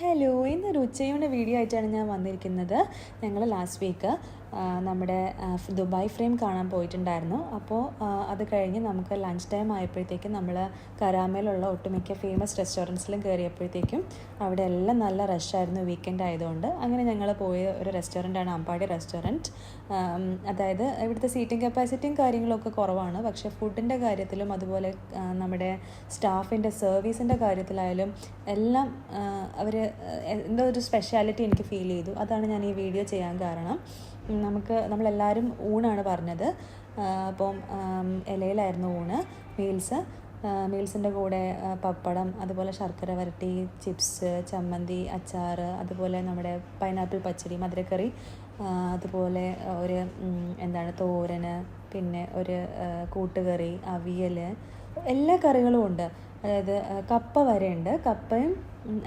Hello ഇന്നൊരു ഉച്ചയൂണ് video ആയിട്ടാണ് ഞാൻ വന്നിരിക്കുന്നത്. ഞങ്ങൾ ലാസ്റ്റ് വീക്ക് നമ്മുടെ ദുബായ് ഫ്രെയിം കാണാൻ പോയിട്ടുണ്ടായിരുന്നു. അപ്പോൾ അത് കഴിഞ്ഞ് നമുക്ക് ലഞ്ച് ടൈം ആയപ്പോഴത്തേക്കും നമ്മൾ കരാമയിലുള്ള ഒട്ടുമിക്ക ഫേമസ് റെസ്റ്റോറന്റ്സിലും കയറിയപ്പോഴത്തേക്കും അവിടെ എല്ലാം നല്ല റഷായിരുന്നു വീക്കെൻഡ് ആയതുകൊണ്ട്. അങ്ങനെ ഞങ്ങൾ പോയ ഒരു റെസ്റ്റോറന്റാണ് അമ്പാടി റെസ്റ്റോറന്റ് അതായത് ഇവിടുത്തെ സീറ്റിംഗ് കപ്പാസിറ്റിയും കാര്യങ്ങളൊക്കെ കുറവാണ്. പക്ഷേ ഫുഡിന്റെ കാര്യത്തിലും അതുപോലെ നമ്മുടെ സ്റ്റാഫിന്റെ സർവീസിന്റെ കാര്യത്തിലായാലും എല്ലാം അവർ എന്തോ ഒരു സ്പെഷ്യാലിറ്റി എനിക്ക് ഫീൽ ചെയ്തു. അതാണ് ഞാൻ ഈ വീഡിയോ ചെയ്യാൻ കാരണം. നമുക്ക് നമ്മളെല്ലാവരും ഊണാണ് പറഞ്ഞത്. അപ്പം ഇലയിലായിരുന്നു ഊണ്. മീൽസ് മീൽസിന്റെ കൂടെ പപ്പടം അതുപോലെ ശർക്കര വരട്ടി ചിപ്സ് ചമ്മന്തി അച്ചാർ അതുപോലെ നമ്മുടെ പൈനാപ്പിൾ പച്ചടി മധുരക്കറി അതുപോലെ ഒരു എന്താണ് തോരന് പിന്നെ ഒരു കൂട്ടുകറി അവിയൽ എല്ലാ കറികളും ഉണ്ട്. അതായത് കപ്പ വരെയുണ്ട്. കപ്പയും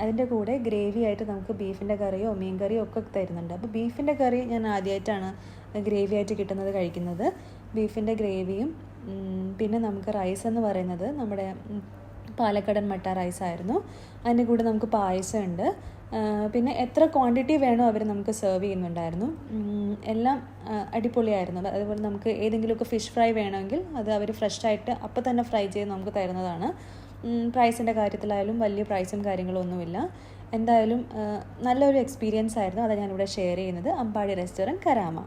അതിന്റെ കൂടെ ഗ്രേവി ആയിട്ട് നമുക്ക് ബീഫിന്റെ കറിയോ മീൻ കറിയോ ഒക്കെ തരുന്നുണ്ട്. അപ്പോൾ ബീഫിന്റെ കറി ഞാൻ ആദ്യമായിട്ടാണ് ഗ്രേവി ആയിട്ട് കിട്ടുന്നത് കഴിക്കുന്നത്. ബീഫിന്റെ ഗ്രേവിയും പിന്നെ നമുക്ക് റൈസ് എന്ന് പറയുന്നത് നമ്മുടെ പാലക്കടൻ മട്ട റൈസ് ആയിരുന്നു. അതിന്റെ കൂടെ നമുക്ക് പായസം ഉണ്ട്. പിന്നെ എത്ര ക്വാണ്ടിറ്റി വേണോ അവർ നമുക്ക് സെർവ് ചെയ്യുന്നുണ്ടായിരുന്നു. എല്ലാം അടിപൊളിയായിരുന്നു. അതുപോലെ നമുക്ക് ഏതെങ്കിലുമൊക്കെ ഫിഷ് ഫ്രൈ വേണമെങ്കിൽ അത് അവർ ഫ്രഷ് ആയിട്ട് അപ്പോൾ തന്നെ ഫ്രൈ ചെയ്ത് നമുക്ക് തരുന്നതാണ്. പ്രൈസിന്റെ കാര്യത്തിലായാലും വലിയ പ്രൈസും കാര്യങ്ങളൊന്നുമില്ല എന്തായാലും നല്ലൊരു എക്സ്പീരിയൻസ് ആയിരുന്നു. അതാണ് ഞാനിവിടെ ഷെയർ ചെയ്യുന്നത്. Ambadi restaurant Karama.